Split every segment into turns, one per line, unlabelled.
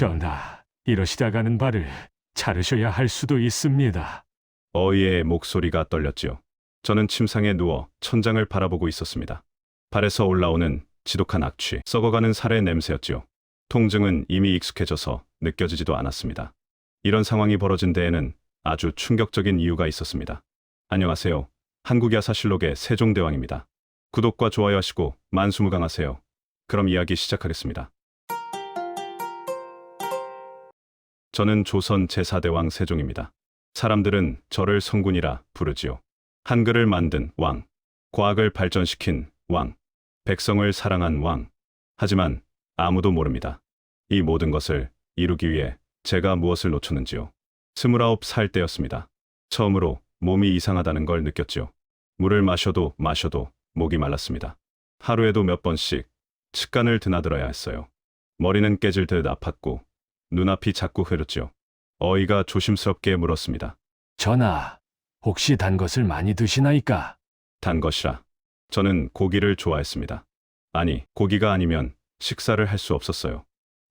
전하, 이러시다가는 발을 자르셔야 할 수도 있습니다.
어이의 목소리가 떨렸지요. 저는 침상에 누워 천장을 바라보고 있었습니다. 발에서 올라오는 지독한 악취, 썩어가는 살의 냄새였지요. 통증은 이미 익숙해져서 느껴지지도 않았습니다. 이런 상황이 벌어진 데에는 아주 충격적인 이유가 있었습니다. 안녕하세요. 한국야사실록의 세종대왕입니다. 구독과 좋아요 하시고 만수무강하세요. 그럼 이야기 시작하겠습니다. 저는 조선 제4대왕 세종입니다. 사람들은 저를 성군이라 부르지요. 한글을 만든 왕, 과학을 발전시킨 왕, 백성을 사랑한 왕. 하지만 아무도 모릅니다. 이 모든 것을 이루기 위해 제가 무엇을 놓쳤는지요. 스물아홉 살 때였습니다. 처음으로 몸이 이상하다는 걸 느꼈지요. 물을 마셔도 마셔도 목이 말랐습니다. 하루에도 몇 번씩 측간을 드나들어야 했어요. 머리는 깨질 듯 아팠고 눈앞이 자꾸 흐렸지요. 어이가 조심스럽게 물었습니다.
전하, 혹시 단 것을 많이 드시나이까?
단 것이라. 저는 고기를 좋아했습니다. 아니, 고기가 아니면 식사를 할 수 없었어요.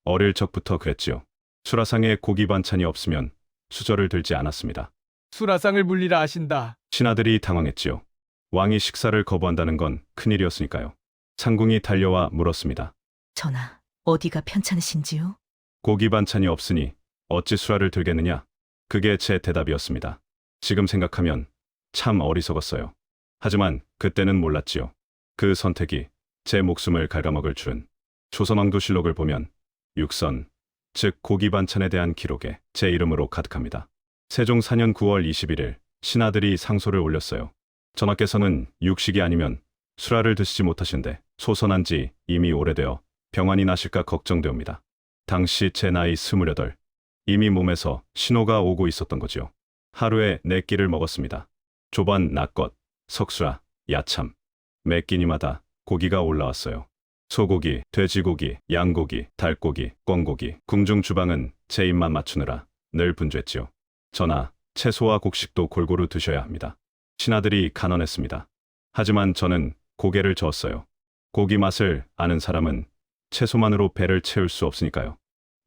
어릴 적부터 그랬지요. 수라상에 고기 반찬이 없으면 수저를 들지 않았습니다.
수라상을 물리라 하신다.
신하들이 당황했지요. 왕이 식사를 거부한다는 건 큰일이었으니까요. 상궁이 달려와 물었습니다.
전하, 어디가 편찮으신지요?
고기 반찬이 없으니 어찌 수라를 들겠느냐? 그게 제 대답이었습니다. 지금 생각하면 참 어리석었어요. 하지만 그때는 몰랐지요. 그 선택이 제 목숨을 갉아먹을 줄은 조선왕조실록을 보면 육선, 즉 고기 반찬에 대한 기록에 제 이름으로 가득합니다. 세종 4년 9월 21일 신하들이 상소를 올렸어요. 전하께서는 육식이 아니면 수라를 드시지 못하신데 소선한 지 이미 오래되어 병환이 나실까 걱정되옵니다. 당시 제 나이 스물여덟. 이미 몸에서 신호가 오고 있었던 거지요. 하루에 네 끼를 먹었습니다. 조반 낙것, 석수라, 야참. 매 끼니마다 고기가 올라왔어요. 소고기, 돼지고기, 양고기, 달고기, 꿩고기, 궁중 주방은 제 입만 맞추느라 늘 분주했지요. 전하, 채소와 곡식도 골고루 드셔야 합니다. 신하들이 간언했습니다. 하지만 저는 고개를 저었어요. 고기 맛을 아는 사람은 채소만으로 배를 채울 수 없으니까요.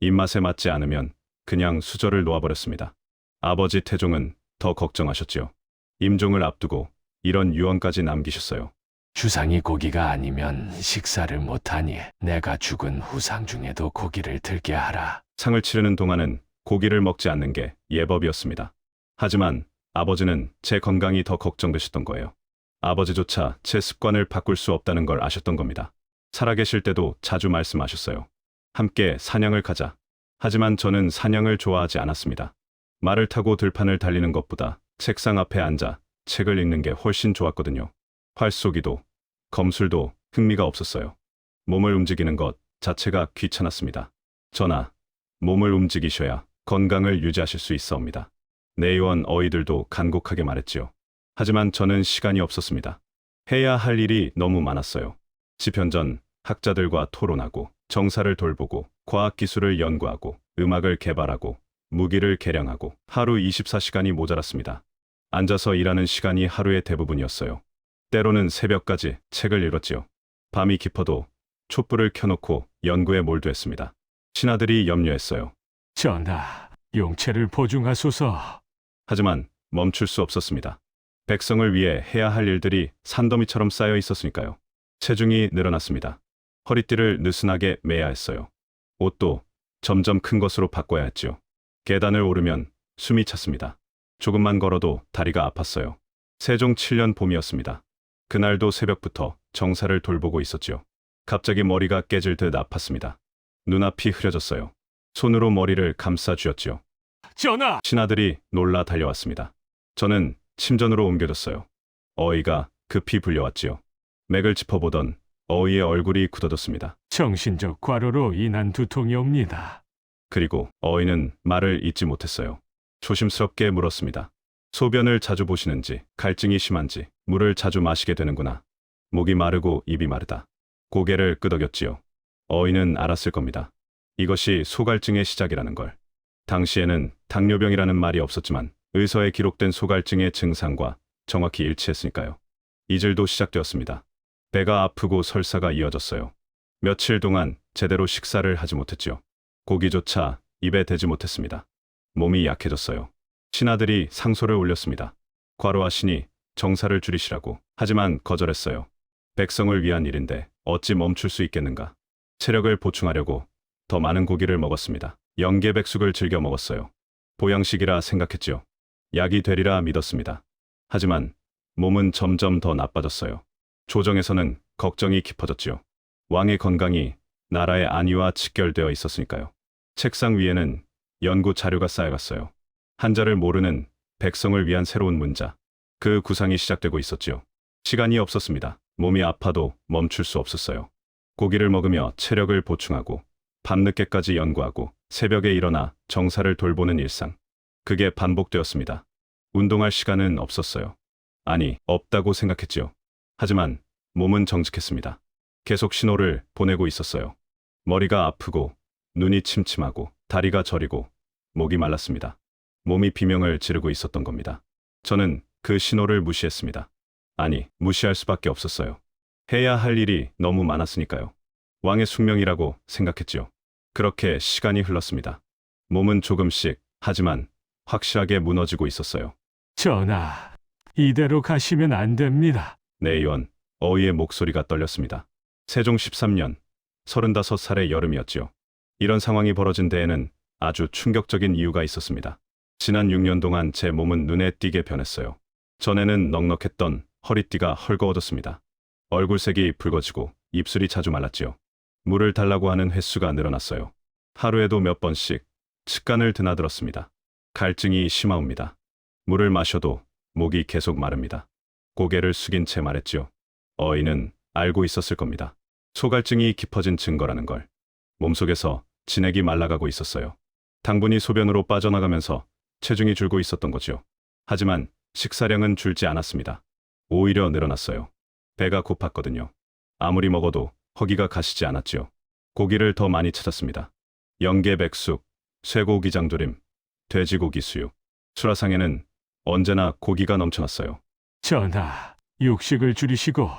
입맛에 맞지 않으면 그냥 수저를 놓아버렸습니다. 아버지 태종은 더 걱정하셨지요. 임종을 앞두고 이런 유언까지 남기셨어요.
주상이 고기가 아니면 식사를 못하니 내가 죽은 후상 중에도 고기를 들게 하라.
상을 치르는 동안은 고기를 먹지 않는 게 예법이었습니다. 하지만 아버지는 제 건강이 더 걱정되셨던 거예요. 아버지조차 제 습관을 바꿀 수 없다는 걸 아셨던 겁니다. 살아계실 때도 자주 말씀하셨어요. 함께 사냥을 가자. 하지만 저는 사냥을 좋아하지 않았습니다. 말을 타고 들판을 달리는 것보다 책상 앞에 앉아 책을 읽는 게 훨씬 좋았거든요. 활쏘기도, 검술도 흥미가 없었어요. 몸을 움직이는 것 자체가 귀찮았습니다. 전하, 몸을 움직이셔야 건강을 유지하실 수 있어옵니다. 내의원 어이들도 간곡하게 말했지요. 하지만 저는 시간이 없었습니다. 해야 할 일이 너무 많았어요. 집현전, 학자들과 토론하고, 정사를 돌보고, 과학기술을 연구하고, 음악을 개발하고, 무기를 개량하고, 하루 24시간이 모자랐습니다. 앉아서 일하는 시간이 하루의 대부분이었어요. 때로는 새벽까지 책을 읽었지요. 밤이 깊어도 촛불을 켜놓고 연구에 몰두했습니다. 신하들이 염려했어요.
전하, 용체를 보증하소서.
하지만 멈출 수 없었습니다. 백성을 위해 해야 할 일들이 산더미처럼 쌓여 있었으니까요. 체중이 늘어났습니다. 허리띠를 느슨하게 매야 했어요. 옷도 점점 큰 것으로 바꿔야 했지요. 계단을 오르면 숨이 찼습니다. 조금만 걸어도 다리가 아팠어요. 세종 7년 봄이었습니다. 그날도 새벽부터 정사를 돌보고 있었지요. 갑자기 머리가 깨질 듯 아팠습니다. 눈앞이 흐려졌어요. 손으로 머리를 감싸 쥐었지요.
전하!
신하들이 놀라 달려왔습니다. 저는 침전으로 옮겨졌어요. 어이가 급히 불려왔지요. 맥을 짚어보던 어이의 얼굴이 굳어졌습니다.
정신적 과로로 인한 두통이 옵니다.
그리고 어이는 말을 잇지 못했어요. 조심스럽게 물었습니다. 소변을 자주 보시는지, 갈증이 심한지, 물을 자주 마시게 되는구나. 목이 마르고 입이 마르다. 고개를 끄덕였지요. 어이는 알았을 겁니다. 이것이 소갈증의 시작이라는 걸. 당시에는 당뇨병이라는 말이 없었지만 의서에 기록된 소갈증의 증상과 정확히 일치했으니까요. 이질도 시작되었습니다. 배가 아프고 설사가 이어졌어요. 며칠 동안 제대로 식사를 하지 못했지요. 고기조차 입에 대지 못했습니다. 몸이 약해졌어요. 신하들이 상소를 올렸습니다. 과로하시니 정사를 줄이시라고. 하지만 거절했어요. 백성을 위한 일인데 어찌 멈출 수 있겠는가. 체력을 보충하려고 더 많은 고기를 먹었습니다. 영계백숙을 즐겨 먹었어요. 보양식이라 생각했지요. 약이 되리라 믿었습니다. 하지만 몸은 점점 더 나빠졌어요. 조정에서는 걱정이 깊어졌지요. 왕의 건강이 나라의 안위와 직결되어 있었으니까요. 책상 위에는 연구 자료가 쌓여갔어요. 한자를 모르는 백성을 위한 새로운 문자. 그 구상이 시작되고 있었지요. 시간이 없었습니다. 몸이 아파도 멈출 수 없었어요. 고기를 먹으며 체력을 보충하고 밤늦게까지 연구하고 새벽에 일어나 정사를 돌보는 일상. 그게 반복되었습니다. 운동할 시간은 없었어요. 아니, 없다고 생각했지요. 하지만 몸은 정직했습니다. 계속 신호를 보내고 있었어요. 머리가 아프고 눈이 침침하고 다리가 저리고 목이 말랐습니다. 몸이 비명을 지르고 있었던 겁니다. 저는 그 신호를 무시했습니다. 아니, 무시할 수밖에 없었어요. 해야 할 일이 너무 많았으니까요. 왕의 숙명이라고 생각했지요. 그렇게 시간이 흘렀습니다. 몸은 조금씩, 하지만 확실하게 무너지고 있었어요.
전하, 이대로 가시면 안 됩니다.
내의원, 어의의 목소리가 떨렸습니다. 세종 13년, 35살의 여름이었지요. 이런 상황이 벌어진 데에는 아주 충격적인 이유가 있었습니다. 지난 6년 동안 제 몸은 눈에 띄게 변했어요. 전에는 넉넉했던 허리띠가 헐거워졌습니다. 얼굴색이 붉어지고 입술이 자주 말랐지요. 물을 달라고 하는 횟수가 늘어났어요. 하루에도 몇 번씩 측간을 드나들었습니다. 갈증이 심하옵니다. 물을 마셔도 목이 계속 마릅니다. 고개를 숙인 채 말했지요. 어이는 알고 있었을 겁니다. 소갈증이 깊어진 증거라는 걸. 몸속에서 진액이 말라가고 있었어요. 당분이 소변으로 빠져나가면서 체중이 줄고 있었던 거지요. 하지만 식사량은 줄지 않았습니다. 오히려 늘어났어요. 배가 고팠거든요. 아무리 먹어도 허기가 가시지 않았지요. 고기를 더 많이 찾았습니다. 영계 백숙, 쇠고기 장조림, 돼지고기 수육. 수라상에는 언제나 고기가 넘쳐났어요.
전하, 육식을 줄이시고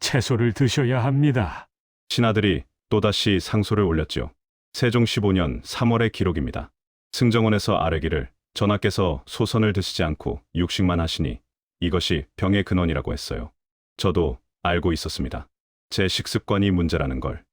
채소를 드셔야 합니다.
신하들이 또다시 상소를 올렸지요. 세종 15년 3월의 기록입니다. 승정원에서 아뢰기를 전하께서 소선을 드시지 않고 육식만 하시니 이것이 병의 근원이라고 했어요. 저도 알고 있었습니다. 제 식습관이 문제라는 걸.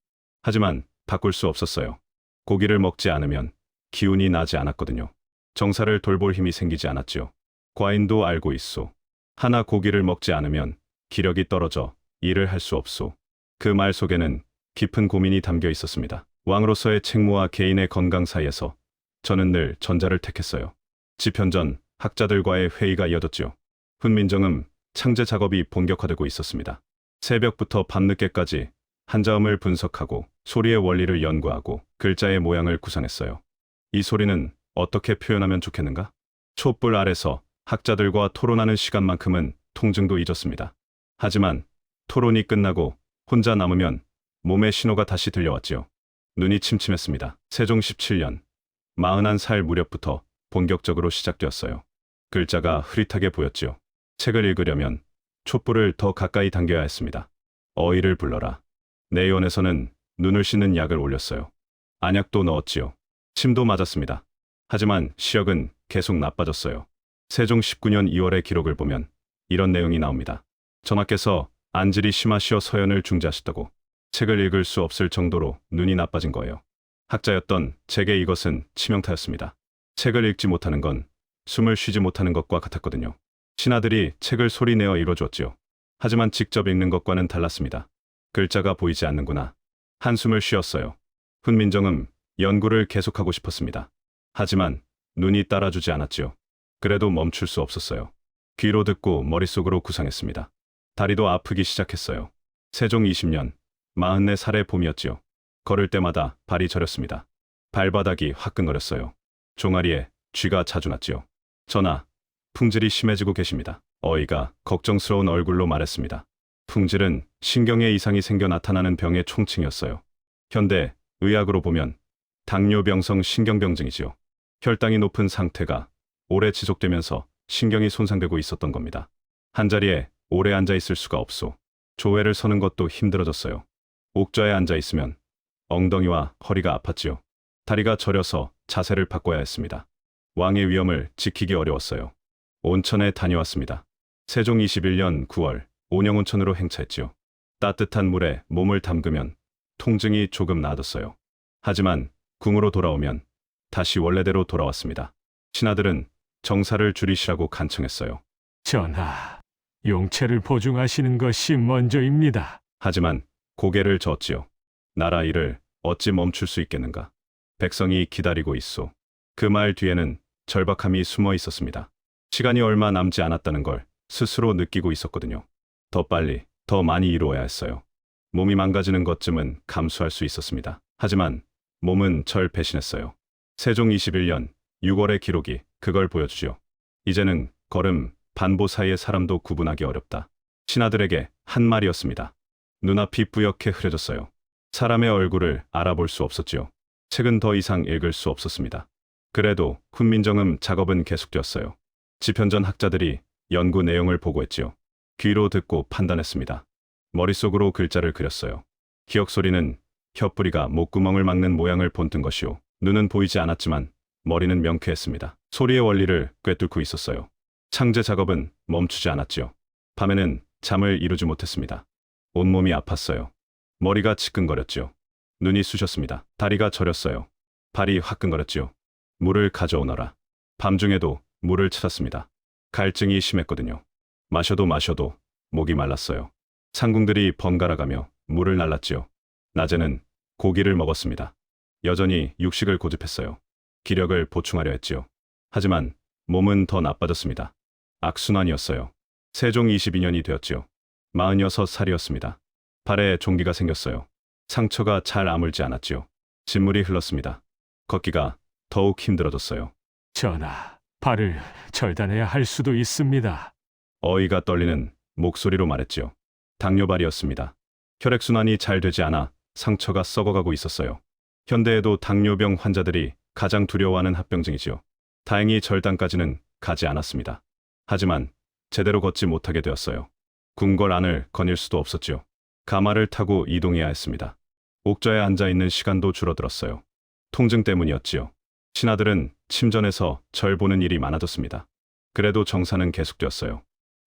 하지만 바꿀 수 없었어요. 고기를 먹지 않으면 기운이 나지 않았거든요. 정사를 돌볼 힘이 생기지 않았지요. 과인도 알고 있소. 하나 고기를 먹지 않으면 기력이 떨어져 일을 할 수 없소. 그 말 속에는 깊은 고민이 담겨 있었습니다. 왕으로서의 책무와 개인의 건강 사이에서 저는 늘 전자를 택했어요. 집현 전 학자들과의 회의가 이어졌죠. 훈민정음 창제 작업이 본격화되고 있었습니다. 새벽부터 밤늦게까지 한자음을 분석하고 소리의 원리를 연구하고 글자의 모양을 구상했어요. 이 소리는 어떻게 표현하면 좋겠는가? 촛불 아래서 학자들과 토론하는 시간만큼은 통증도 잊었습니다. 하지만 토론이 끝나고 혼자 남으면 몸의 신호가 다시 들려왔지요. 눈이 침침했습니다. 세종 17년 41살 무렵부터 본격적으로 시작되었어요. 글자가 흐릿하게 보였지요. 책을 읽으려면 촛불을 더 가까이 당겨야 했습니다. 어이를 불러라. 내의원에서는 눈을 씻는 약을 올렸어요. 안약도 넣었지요. 침도 맞았습니다. 하지만 시력은 계속 나빠졌어요. 세종 19년 2월의 기록을 보면 이런 내용이 나옵니다. 전하께서 안질이 심하시어 서연을 중지하셨다고 책을 읽을 수 없을 정도로 눈이 나빠진 거예요. 학자였던 제게 이것은 치명타였습니다. 책을 읽지 못하는 건 숨을 쉬지 못하는 것과 같았거든요. 신하들이 책을 소리내어 읽어주었지요. 하지만 직접 읽는 것과는 달랐습니다. 글자가 보이지 않는구나. 한숨을 쉬었어요. 훈민정음 연구를 계속하고 싶었습니다. 하지만 눈이 따라주지 않았지요. 그래도 멈출 수 없었어요. 귀로 듣고 머릿속으로 구상했습니다. 다리도 아프기 시작했어요. 세종 20년 44살의 봄이었지요. 걸을 때마다 발이 저렸습니다. 발바닥이 화끈거렸어요. 종아리에 쥐가 자주 났지요. 전하, 풍질이 심해지고 계십니다. 어이가 걱정스러운 얼굴로 말했습니다. 풍질은 신경에 이상이 생겨 나타나는 병의 총칭이었어요. 현대 의학으로 보면 당뇨병성 신경병증이지요. 혈당이 높은 상태가 오래 지속되면서 신경이 손상되고 있었던 겁니다. 한자리에 오래 앉아 있을 수가 없소. 조회를 서는 것도 힘들어졌어요. 옥좌에 앉아 있으면 엉덩이와 허리가 아팠지요. 다리가 저려서 자세를 바꿔야 했습니다. 왕의 위엄을 지키기 어려웠어요. 온천에 다녀왔습니다. 세종 21년 9월 온영온천으로 행차했지요. 따뜻한 물에 몸을 담그면 통증이 조금 나아졌어요. 하지만 궁으로 돌아오면 다시 원래대로 돌아왔습니다. 신하들은 정사를 줄이시라고 간청했어요.
전하, 용체를 보증하시는 것이 먼저입니다.
하지만 고개를 젓지요. 나라 일을 어찌 멈출 수 있겠는가? 백성이 기다리고 있소. 그 말 뒤에는 절박함이 숨어 있었습니다. 시간이 얼마 남지 않았다는 걸 스스로 느끼고 있었거든요. 더 빨리, 더 많이 이루어야 했어요. 몸이 망가지는 것쯤은 감수할 수 있었습니다. 하지만 몸은 절 배신했어요. 세종 21년 6월의 기록이 그걸 보여주지요. 이제는 걸음, 반보 사이의 사람도 구분하기 어렵다. 신하들에게 한 말이었습니다. 눈앞이 뿌옇게 흐려졌어요. 사람의 얼굴을 알아볼 수 없었지요. 책은 더 이상 읽을 수 없었습니다. 그래도 훈민정음 작업은 계속되었어요. 지편전 학자들이 연구 내용을 보고했지요. 귀로 듣고 판단했습니다. 머릿속으로 글자를 그렸어요. 기억 소리는 혀뿌리가 목구멍을 막는 모양을 본뜬 것이요. 눈은 보이지 않았지만 머리는 명쾌했습니다. 소리의 원리를 꿰뚫고 있었어요. 창제 작업은 멈추지 않았지요. 밤에는 잠을 이루지 못했습니다. 온몸이 아팠어요. 머리가 지끈거렸지요. 눈이 쑤셨습니다. 다리가 저렸어요. 발이 화끈거렸지요. 물을 가져오너라. 밤중에도 물을 찾았습니다. 갈증이 심했거든요. 마셔도 마셔도 목이 말랐어요. 상궁들이 번갈아가며 물을 날랐지요. 낮에는 고기를 먹었습니다. 여전히 육식을 고집했어요. 기력을 보충하려 했지요. 하지만 몸은 더 나빠졌습니다. 악순환이었어요. 세종 22년이 되었지요. 46살이었습니다. 발에 종기가 생겼어요. 상처가 잘 아물지 않았지요. 진물이 흘렀습니다. 걷기가 더욱 힘들어졌어요.
전하, 발을 절단해야 할 수도 있습니다.
어이가 떨리는 목소리로 말했지요. 당뇨발이었습니다. 혈액순환이 잘 되지 않아 상처가 썩어가고 있었어요. 현대에도 당뇨병 환자들이 가장 두려워하는 합병증이지요. 다행히 절단까지는 가지 않았습니다. 하지만 제대로 걷지 못하게 되었어요. 궁궐 안을 거닐 수도 없었지요. 가마를 타고 이동해야 했습니다. 옥좌에 앉아 있는 시간도 줄어들었어요. 통증 때문이었지요. 신하들은 침전에서 절 보는 일이 많아졌습니다. 그래도 정사는 계속되었어요.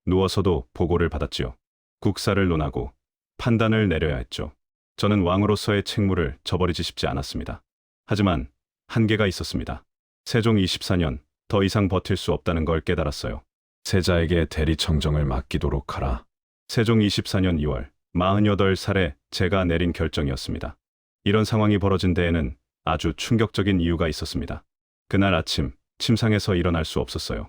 누워서도 보고를 받았지요. 국사를 논하고 판단을 내려야 했죠. 저는 왕으로서의 책무를 저버리지 싶지 않았습니다. 하지만 한계가 있었습니다. 세종 24년 더 이상 버틸 수 없다는 걸 깨달았어요. 세자에게 대리청정을 맡기도록 하라. 세종 24년 2월 48살에 제가 내린 결정이었습니다. 이런 상황이 벌어진 데에는 아주 충격적인 이유가 있었습니다. 그날 아침 침상에서 일어날 수 없었어요.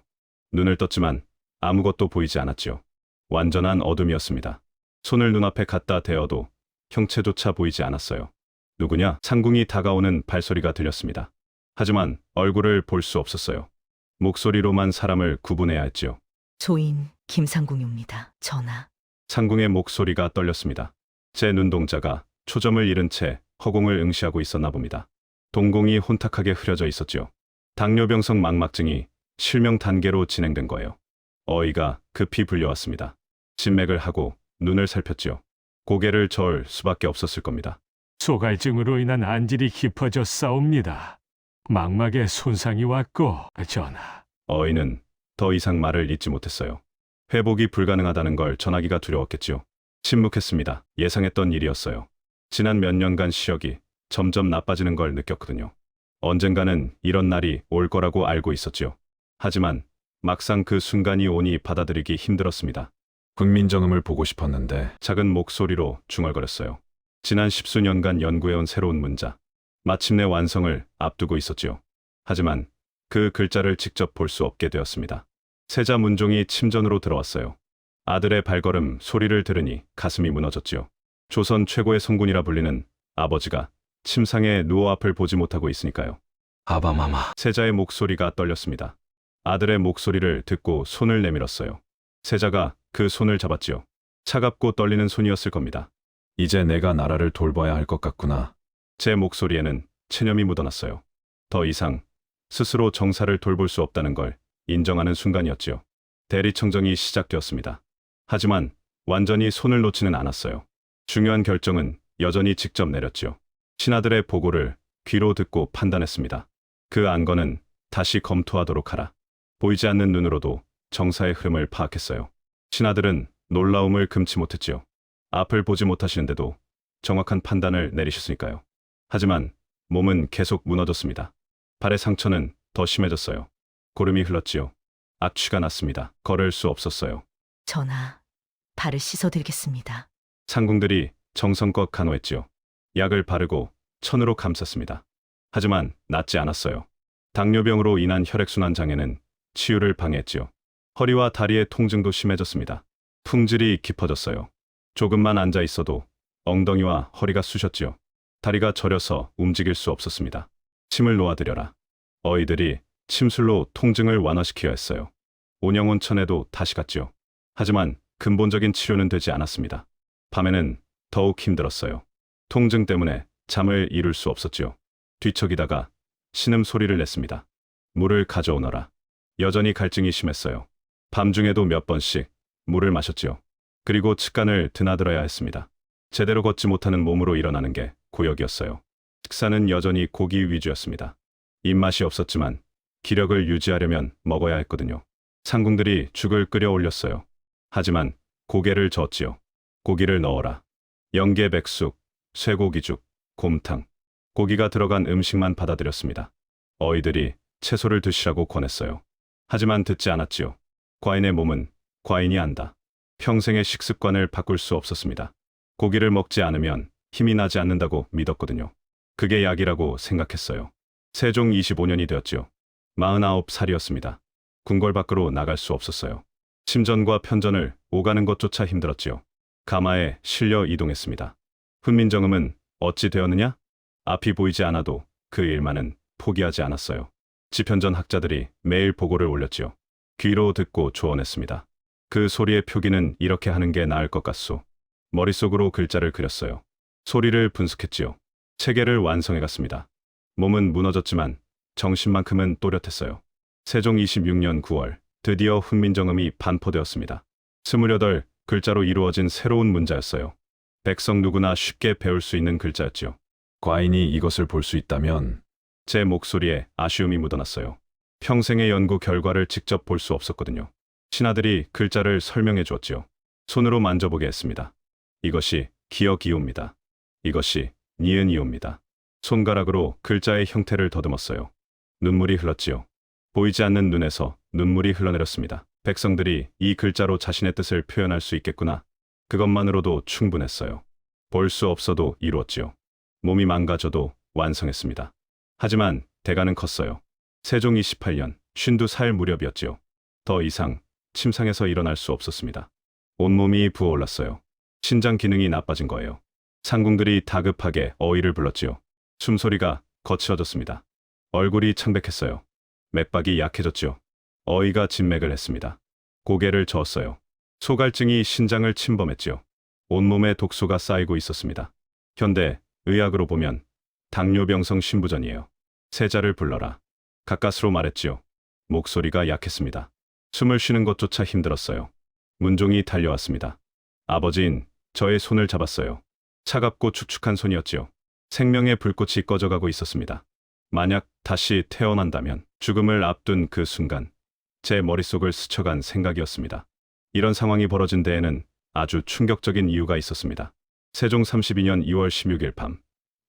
눈을 떴지만 아무것도 보이지 않았지요. 완전한 어둠이었습니다. 손을 눈앞에 갖다 대어도 형체조차 보이지 않았어요. 누구냐? 상궁이 다가오는 발소리가 들렸습니다. 하지만 얼굴을 볼 수 없었어요. 목소리로만 사람을 구분해야 했지요.
조인 김상궁입니다. 전하.
상궁의 목소리가 떨렸습니다. 제 눈동자가 초점을 잃은 채 허공을 응시하고 있었나 봅니다. 동공이 혼탁하게 흐려져 있었지요. 당뇨병성 망막증이 실명 단계로 진행된 거예요. 어이가 급히 불려왔습니다. 진맥을 하고 눈을 살폈지요. 고개를 저을 수밖에 없었을 겁니다.
소갈증으로 인한 안질이 깊어져 싸웁니다. 망막에 손상이 왔고, 전하,
어이는 더 이상 말을 잇지 못했어요. 회복이 불가능하다는 걸 전하기가 두려웠겠지요. 침묵했습니다. 예상했던 일이었어요. 지난 몇 년간 시력이 점점 나빠지는 걸 느꼈거든요. 언젠가는 이런 날이 올 거라고 알고 있었지요. 하지만 막상 그 순간이 오니 받아들이기 힘들었습니다.
국민정음을 보고 싶었는데
작은 목소리로 중얼거렸어요. 지난 십수년간 연구해온 새로운 문자. 마침내 완성을 앞두고 있었지요. 하지만 그 글자를 직접 볼 수 없게 되었습니다. 세자 문종이 침전으로 들어왔어요. 아들의 발걸음 소리를 들으니 가슴이 무너졌지요. 조선 최고의 성군이라 불리는 아버지가 침상에 누워 앞을 보지 못하고 있으니까요.
아바마마
세자의 목소리가 떨렸습니다. 아들의 목소리를 듣고 손을 내밀었어요. 세자가 그 손을 잡았지요. 차갑고 떨리는 손이었을 겁니다.
이제 내가 나라를 돌봐야 할 것 같구나.
제 목소리에는 체념이 묻어났어요. 더 이상 스스로 정사를 돌볼 수 없다는 걸 인정하는 순간이었지요. 대리청정이 시작되었습니다. 하지만 완전히 손을 놓지는 않았어요. 중요한 결정은 여전히 직접 내렸지요. 신하들의 보고를 귀로 듣고 판단했습니다. 그 안건은 다시 검토하도록 하라. 보이지 않는 눈으로도 정사의 흐름을 파악했어요. 신하들은 놀라움을 금치 못했지요. 앞을 보지 못하시는데도 정확한 판단을 내리셨으니까요. 하지만 몸은 계속 무너졌습니다. 발의 상처는 더 심해졌어요. 고름이 흘렀지요. 악취가 났습니다. 걸을 수 없었어요.
전하, 발을 씻어드리겠습니다.
상궁들이 정성껏 간호했지요. 약을 바르고 천으로 감쌌습니다. 하지만 낫지 않았어요. 당뇨병으로 인한 혈액순환 장애는 치유를 방해했지요. 허리와 다리의 통증도 심해졌습니다. 풍질이 깊어졌어요. 조금만 앉아 있어도 엉덩이와 허리가 쑤셨지요. 다리가 저려서 움직일 수 없었습니다. 침을 놓아드려라. 어이들이 침술로 통증을 완화시켜야 했어요. 온영온천에도 다시 갔지요. 하지만 근본적인 치료는 되지 않았습니다. 밤에는 더욱 힘들었어요. 통증 때문에 잠을 이룰 수 없었지요. 뒤척이다가 신음 소리를 냈습니다. 물을 가져오너라. 여전히 갈증이 심했어요. 밤중에도 몇 번씩 물을 마셨지요. 그리고 측간을 드나들어야 했습니다. 제대로 걷지 못하는 몸으로 일어나는 게 고역이었어요. 식사는 여전히 고기 위주였습니다. 입맛이 없었지만 기력을 유지하려면 먹어야 했거든요. 상궁들이 죽을 끓여 올렸어요. 하지만 고개를 저었지요. 고기를 넣어라. 영계 백숙, 쇠고기죽, 곰탕. 고기가 들어간 음식만 받아들였습니다. 어이들이 채소를 드시라고 권했어요. 하지만 듣지 않았지요. 과인의 몸은 과인이 안다. 평생의 식습관을 바꿀 수 없었습니다. 고기를 먹지 않으면 힘이 나지 않는다고 믿었거든요. 그게 약이라고 생각했어요. 세종 25년이 되었지요. 49살이었습니다. 궁궐 밖으로 나갈 수 없었어요. 침전과 편전을 오가는 것조차 힘들었지요. 가마에 실려 이동했습니다. 훈민정음은 어찌 되었느냐? 앞이 보이지 않아도 그 일만은 포기하지 않았어요. 지편전 학자들이 매일 보고를 올렸지요. 귀로 듣고 조언했습니다. 그 소리의 표기는 이렇게 하는 게 나을 것 같소. 머릿속으로 글자를 그렸어요. 소리를 분석했지요. 체계를 완성해갔습니다. 몸은 무너졌지만 정신만큼은 또렷했어요. 세종 26년 9월 드디어 훈민정음이 반포되었습니다. 28 글자로 이루어진 새로운 문자였어요. 백성 누구나 쉽게 배울 수 있는 글자였지요.
과인이 이것을 볼 수 있다면
제 목소리에 아쉬움이 묻어났어요. 평생의 연구 결과를 직접 볼 수 없었거든요. 신하들이 글자를 설명해 주었지요. 손으로 만져보게 했습니다. 이것이 기어기오입니다. 이것이 니은이오입니다. 손가락으로 글자의 형태를 더듬었어요. 눈물이 흘렀지요. 보이지 않는 눈에서 눈물이 흘러내렸습니다. 백성들이 이 글자로 자신의 뜻을 표현할 수 있겠구나. 그것만으로도 충분했어요. 볼 수 없어도 이루었지요. 몸이 망가져도 완성했습니다. 하지만 대가는 컸어요. 세종 28년 52살 무렵이었지요. 더 이상 침상에서 일어날 수 없었습니다. 온몸이 부어올랐어요. 신장 기능이 나빠진 거예요. 상궁들이 다급하게 어이를 불렀지요. 숨소리가 거칠어졌습니다. 얼굴이 창백했어요. 맥박이 약해졌지요. 어이가 진맥을 했습니다. 고개를 저었어요. 소갈증이 신장을 침범했지요. 온몸에 독소가 쌓이고 있었습니다. 현대 의학으로 보면 당뇨병성 신부전이에요. 세자를 불러라. 가까스로 말했지요. 목소리가 약했습니다. 숨을 쉬는 것조차 힘들었어요. 문종이 달려왔습니다. 아버지인 저의 손을 잡았어요. 차갑고 축축한 손이었지요. 생명의 불꽃이 꺼져가고 있었습니다. 만약 다시 태어난다면 죽음을 앞둔 그 순간 제 머릿속을 스쳐간 생각이었습니다. 이런 상황이 벌어진 데에는 아주 충격적인 이유가 있었습니다. 세종 32년 2월 16일 밤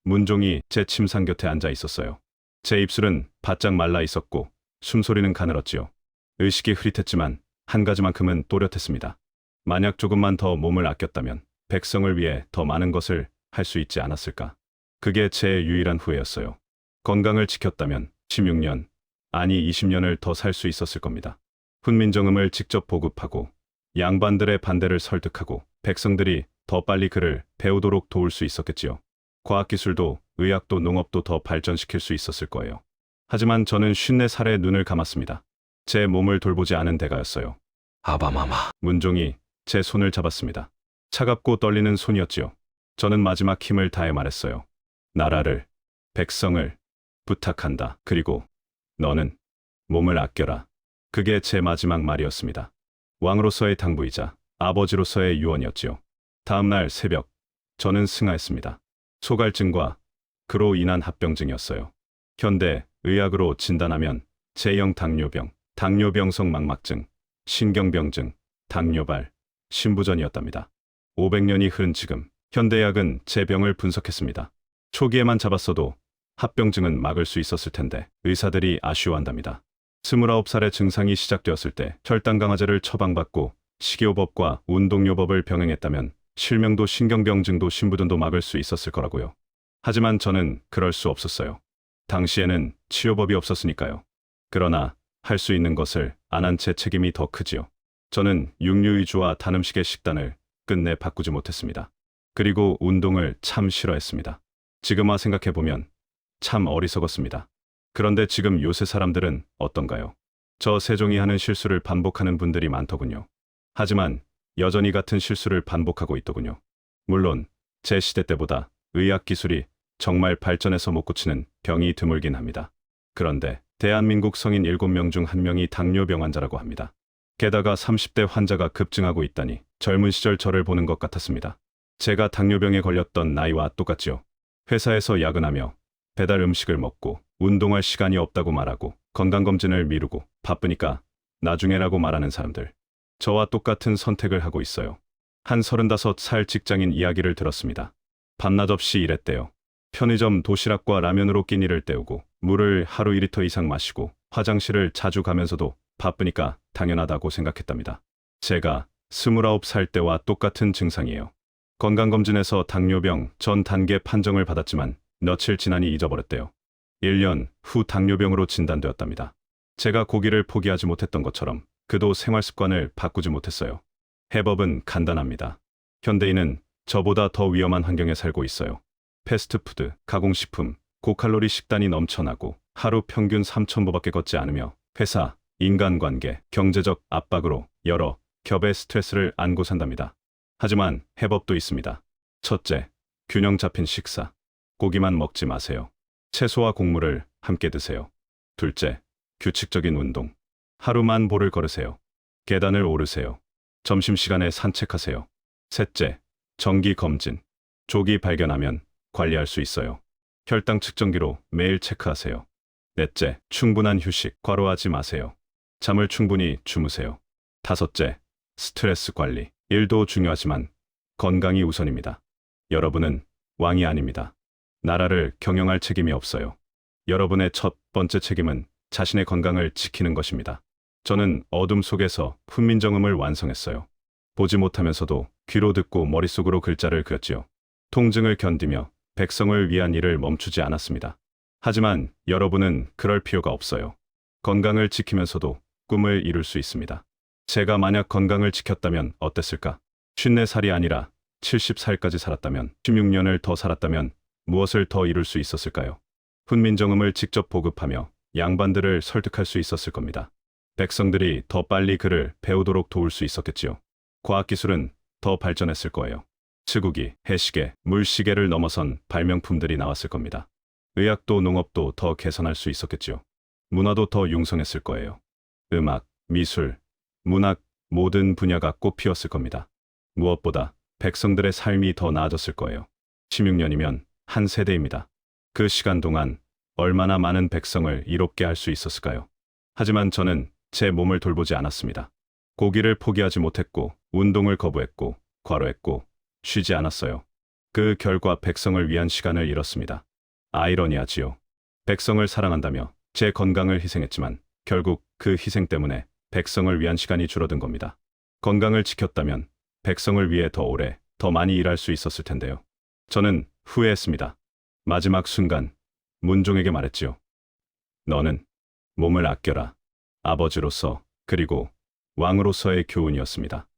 문종이 제 침상 곁에 앉아 있었어요. 제 입술은 바짝 말라 있었고 숨소리는 가늘었지요. 의식이 흐릿했지만 한 가지만큼은 또렷했습니다. 만약 조금만 더 몸을 아꼈다면 백성을 위해 더 많은 것을 할 수 있지 않았을까. 그게 제 유일한 후회였어요. 건강을 지켰다면 16년, 아니 20년을 더 살 수 있었을 겁니다. 훈민정음을 직접 보급하고 양반들의 반대를 설득하고 백성들이 더 빨리 그를 배우도록 도울 수 있었겠지요. 과학기술도 의학도 농업도 더 발전시킬 수 있었을 거예요. 하지만 저는 54살에 눈을 감았습니다. 제 몸을 돌보지 않은 대가였어요.
아바마마
문종이 제 손을 잡았습니다. 차갑고 떨리는 손이었지요. 저는 마지막 힘을 다해 말했어요. 나라를, 백성을 부탁한다. 그리고 너는 몸을 아껴라. 그게 제 마지막 말이었습니다. 왕으로서의 당부이자 아버지로서의 유언이었지요. 다음 날 새벽, 저는 승하했습니다. 소갈증과 그로 인한 합병증이었어요. 현대 의학으로 진단하면 제형 당뇨병, 당뇨병성 망막증, 신경병증, 당뇨발, 신부전이었답니다. 500년이 흐른 지금 현대의학은 제 병을 분석했습니다. 초기에만 잡았어도 합병증은 막을 수 있었을 텐데 의사들이 아쉬워한답니다. 29살에 증상이 시작되었을 때 혈당 강화제를 처방받고 식이요법과 운동요법을 병행했다면 실명도 신경병증도 신부전도 막을 수 있었을 거라고요. 하지만 저는 그럴 수 없었어요. 당시에는 치료법이 없었으니까요. 그러나 할 수 있는 것을 안한제 책임이 더 크지요. 저는 육류 위주와 단음식의 식단을 끝내 바꾸지 못했습니다. 그리고 운동을 참 싫어했습니다. 지금 와 생각해보면 참 어리석었습니다. 그런데 지금 요새 사람들은 어떤가요? 저 세종이 하는 실수를 반복하는 분들이 많더군요. 하지만 여전히 같은 실수를 반복하고 있더군요. 물론 제 시대 때보다 의학 기술이 정말 발전해서 못 고치는 병이 드물긴 합니다. 그런데 대한민국 성인 7명 중 1명이 당뇨병 환자라고 합니다. 게다가 30대 환자가 급증하고 있다니 젊은 시절 저를 보는 것 같았습니다. 제가 당뇨병에 걸렸던 나이와 똑같지요. 회사에서 야근하며 배달 음식을 먹고 운동할 시간이 없다고 말하고 건강검진을 미루고 바쁘니까 나중에라고 말하는 사람들. 저와 똑같은 선택을 하고 있어요. 한 35살 직장인 이야기를 들었습니다. 밤낮 없이 일했대요. 편의점 도시락과 라면으로 끼니를 때우고 물을 하루 2리터 이상 마시고 화장실을 자주 가면서도 바쁘니까 당연하다고 생각했답니다. 제가 29살 때와 똑같은 증상이에요. 건강검진에서 당뇨병 전 단계 판정을 받았지만 며칠 지나니 잊어버렸대요. 1년 후 당뇨병으로 진단되었답니다. 제가 고기를 포기하지 못했던 것처럼 그도 생활 습관을 바꾸지 못했어요. 해법은 간단합니다. 현대인은 저보다 더 위험한 환경에 살고 있어요. 패스트푸드, 가공식품, 고칼로리 식단이 넘쳐나고 하루 평균 3,000보밖에 걷지 않으며 회사, 인간관계, 경제적 압박으로 여러 겹의 스트레스를 안고 산답니다. 하지만 해법도 있습니다. 첫째, 균형 잡힌 식사. 고기만 먹지 마세요. 채소와 곡물을 함께 드세요. 둘째, 규칙적인 운동. 하루만 볼을 걸으세요. 계단을 오르세요. 점심시간에 산책하세요. 셋째, 정기 검진. 조기 발견하면 관리할 수 있어요. 혈당 측정기로 매일 체크하세요. 넷째, 충분한 휴식, 과로하지 마세요. 잠을 충분히 주무세요. 다섯째, 스트레스 관리. 일도 중요하지만 건강이 우선입니다. 여러분은 왕이 아닙니다. 나라를 경영할 책임이 없어요. 여러분의 첫 번째 책임은 자신의 건강을 지키는 것입니다. 저는 어둠 속에서 훈민정음을 완성했어요. 보지 못하면서도 귀로 듣고 머릿속으로 글자를 그렸지요. 통증을 견디며 백성을 위한 일을 멈추지 않았습니다. 하지만 여러분은 그럴 필요가 없어요. 건강을 지키면서도 꿈을 이룰 수 있습니다. 제가 만약 건강을 지켰다면 어땠을까? 54살이 아니라 70살까지 살았다면, 16년을 더 살았다면 무엇을 더 이룰 수 있었을까요? 훈민정음을 직접 보급하며 양반들을 설득할 수 있었을 겁니다. 백성들이 더 빨리 그를 배우도록 도울 수 있었겠지요. 과학기술은 더 발전했을 거예요. 치구기, 해시계, 물시계를 넘어선 발명품들이 나왔을 겁니다. 의학도 농업도 더 개선할 수 있었겠지요. 문화도 더 융성했을 거예요. 음악, 미술, 문학 모든 분야가 꽃피었을 겁니다. 무엇보다 백성들의 삶이 더 나아졌을 거예요. 16년이면 한 세대입니다. 그 시간 동안 얼마나 많은 백성을 이롭게 할 수 있었을까요? 하지만 저는 제 몸을 돌보지 않았습니다. 고기를 포기하지 못했고, 운동을 거부했고, 과로했고, 쉬지 않았어요. 그 결과 백성을 위한 시간을 잃었습니다. 아이러니하지요. 백성을 사랑한다며 제 건강을 희생했지만 결국 그 희생 때문에 백성을 위한 시간이 줄어든 겁니다. 건강을 지켰다면 백성을 위해 더 오래, 더 많이 일할 수 있었을 텐데요. 저는 후회했습니다. 마지막 순간 문종에게 말했지요. 너는 몸을 아껴라. 아버지로서 그리고 왕으로서의 교훈이었습니다.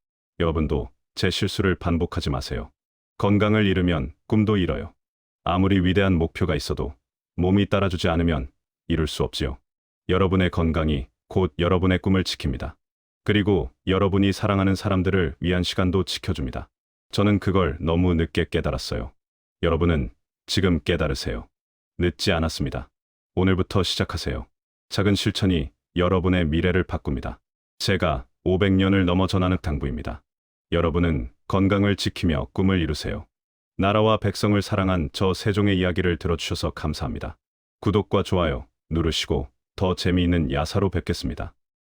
여러분도 제 실수를 반복하지 마세요. 건강을 잃으면 꿈도 잃어요. 아무리 위대한 목표가 있어도 몸이 따라주지 않으면 이룰 수 없지요. 여러분의 건강이 곧 여러분의 꿈을 지킵니다. 그리고 여러분이 사랑하는 사람들을 위한 시간도 지켜줍니다. 저는 그걸 너무 늦게 깨달았어요. 여러분은 지금 깨달으세요. 늦지 않았습니다. 오늘부터 시작하세요. 작은 실천이 여러분의 미래를 바꿉니다. 제가 500년을 넘어 전하는 당부입니다. 여러분은 건강을 지키며 꿈을 이루세요. 나라와 백성을 사랑한 저 세종의 이야기를 들어주셔서 감사합니다. 구독과 좋아요 누르시고 더 재미있는 야사로 뵙겠습니다.